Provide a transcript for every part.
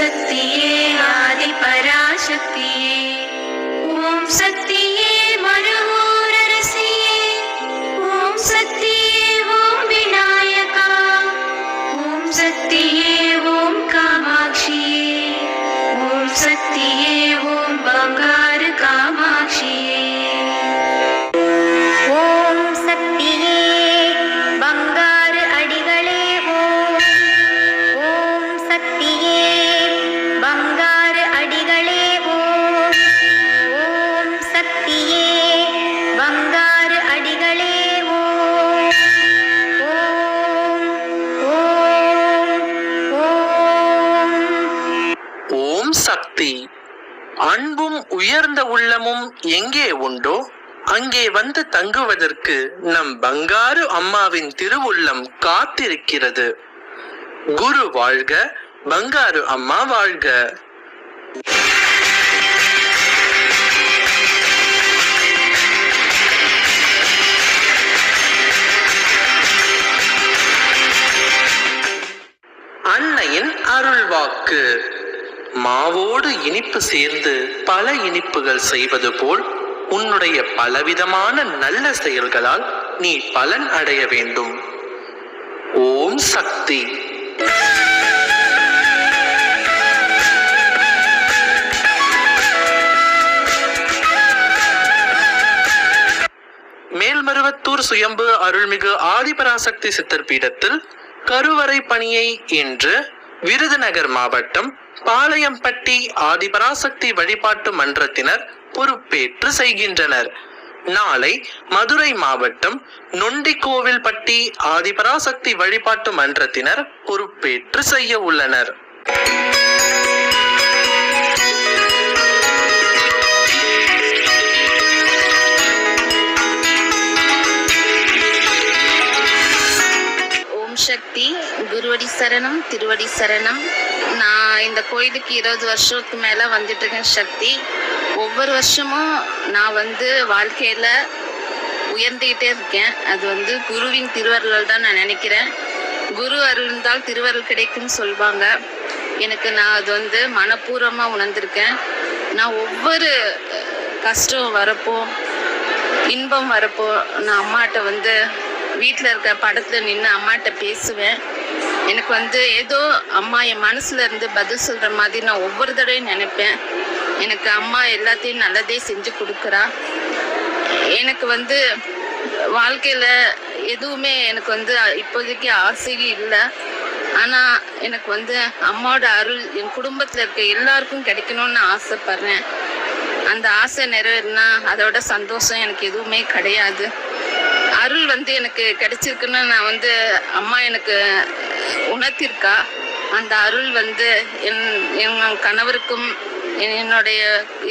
ശക്തിയേ ആദിപരാശക്തിയേ. சக்தி அன்பும் உயர்ந்த உள்ளமும் எங்கே உண்டோ அங்கே வந்து தங்குவதற்கு நம் பங்காரு அம்மாவின் திருவுள்ளம் காத்திருக்கிறது. குரு வாழ்க பங்காரு அம்மா வாழ்க. அன்னையின் அருள்வாக்கு. மாவோடு இனிப்பு சேர்ந்து பல இனிப்புகள் செய்வது போல் உன்னுடைய பலவிதமான நல்ல செயல்களால் நீ பலன் அடைய வேண்டும். ஓம் சக்தி. மேல்மருவத்தூர் சுயம்பு அருள்மிகு ஆதிபராசக்தி சித்தர் பீடத்தில் கருவறை பணியை இன்று விருதுநகர் மாவட்டம் பாளையம்பட்டி ஆதிபராசக்தி வழிபாட்டு மன்றத்தினர் பொறுப்பேற்று செய்கின்றனர். நாளை மதுரை மாவட்டம் நொண்டிக்கோவில்பட்டி ஆதிபராசக்தி வழிபாட்டு மன்றத்தினர் பொறுப்பேற்று செய்ய உள்ளனர். ஓம் சக்தி குருவடி சரணம் திருவடி சரணம். நான் இந்த கோயிலுக்கு இருபது வருஷத்துக்கு மேலே வந்துட்டு இருக்கேன் சக்தி. ஒவ்வொரு வருஷமும் நான் வந்து வாழ்க்கையில் உயர்ந்துக்கிட்டே இருக்கேன். அது வந்து குருவின் திருவருள் தான் நான் நினைக்கிறேன். குரு அருள் இருந்தால் திருவருள் கிடைக்கும்னு சொல்லுவாங்க எனக்கு நான் அது வந்து மனப்பூர்வமாக உணர்ந்திருக்கேன். நான் ஒவ்வொரு கஷ்டம் வரப்போ இன்பம் வரப்போ நான் அம்மாட்ட வந்து வீட்டில் இருக்க படத்தில் நின்று அம்மாட்ட பேசுவேன். எனக்கு வந்து ஏதோ அம்மா என் மனசுல இருந்து பதில் சொல்கிற மாதிரி நான் ஒவ்வொரு தடவையும் நினைப்பேன். எனக்கு அம்மா எல்லாத்தையும் நல்லதே செஞ்சு கொடுக்குறா. எனக்கு வந்து வாழ்க்கையில் எதுவுமே எனக்கு வந்து இப்போதைக்கு ஆசையே இல்லை. ஆனால் எனக்கு வந்து அம்மாவோட அருள் என் குடும்பத்தில் இருக்க எல்லாருக்கும் கிடைக்கணும்னு ஆசைப்பட்றேன் ஆசைப்படுறேன். அந்த ஆசை நிறைவேறினா அதோட சந்தோஷம் எனக்கு எதுவுமே கிடையாது. அருள் வந்து எனக்கு கிடைச்சிருக்குன்னு நான் வந்து அம்மா எனக்கு உணர்த்திருக்கா. அந்த அருள் வந்து என் என் கணவருக்கும் என்னுடைய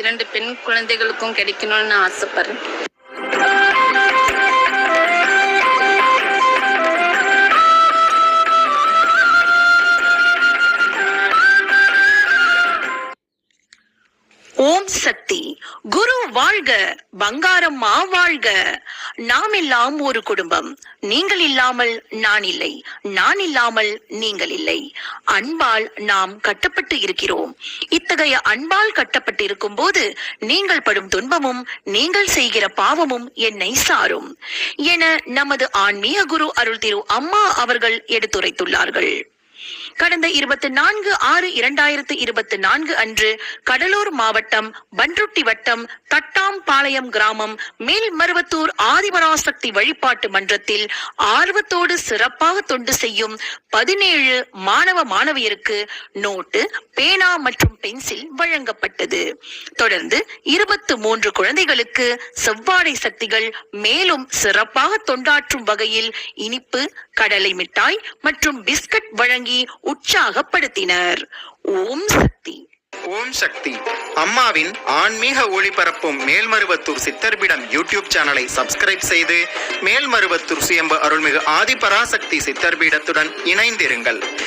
இரண்டு பெண் குழந்தைகளுக்கும் கிடைக்கணும்னு நான் ஆசைப்படுறேன். ஓம் சக்தி. குரு வாழ்க பங்காரம்மா வாழ்க. நாம் எல்லாம் ஒரு குடும்பம். நீங்கள் இல்லாமல் நான் இல்லை. நான் இல்லாமல் நீங்கள் இல்லை. அன்பால் நாம் கட்டப்பட்டு இருக்கிறோம். இத்தகைய அன்பால் கட்டப்பட்டு இருக்கும் போது நீங்கள் படும் துன்பமும் நீங்கள் செய்கிற பாவமும் என்னை சாரும். என நமது ஆன்மீக குரு அருள் திரு அம்மா அவர்கள் எடுத்துரைத்துள்ளார்கள். கடந்த இருபத்தி நான்கு ஆறு இரண்டாயிரத்து இருபத்தி நான்கு அன்று கடலூர் மாவட்டம் பன்ருட்டி வட்டம் தட்டாம்பாளையம் கிராமம் மேல்மருவத்தூர் ஆதிபராசக்தி வழிபாட்டு மன்றத்தில் ஆர்வத்தோடு சிறப்பாக தொண்டு செய்யும் பதினேழு மாணவ மாணவியருக்கு நோட்டு பேனா மற்றும் பென்சில் வழங்கப்பட்டது. தொடர்ந்து இருபத்து மூன்று குழந்தைகளுக்கு செவ்வாடை சக்திகள் மேலும் சிறப்பாக தொண்டாற்றும் வகையில் இனிப்பு கடலை மிட்டாய் மற்றும் பிஸ்கட் வழங்கி உற்சாகப்படுத்தினர். ஓம் சக்தி. ஓம் சக்தி. அம்மாவின் ஆன்மீக ஒளிபரப்பும் மேல்மருவத்தூர் சித்தர்பிடம் யூடியூப் சேனலை சப்ஸ்கிரைப் செய்து மேல்மருவத்தூர் சுயம்பு அருள்மிகு ஆதிபராசக்தி சித்தர்பீடத்துடன் இணைந்திருங்கள்.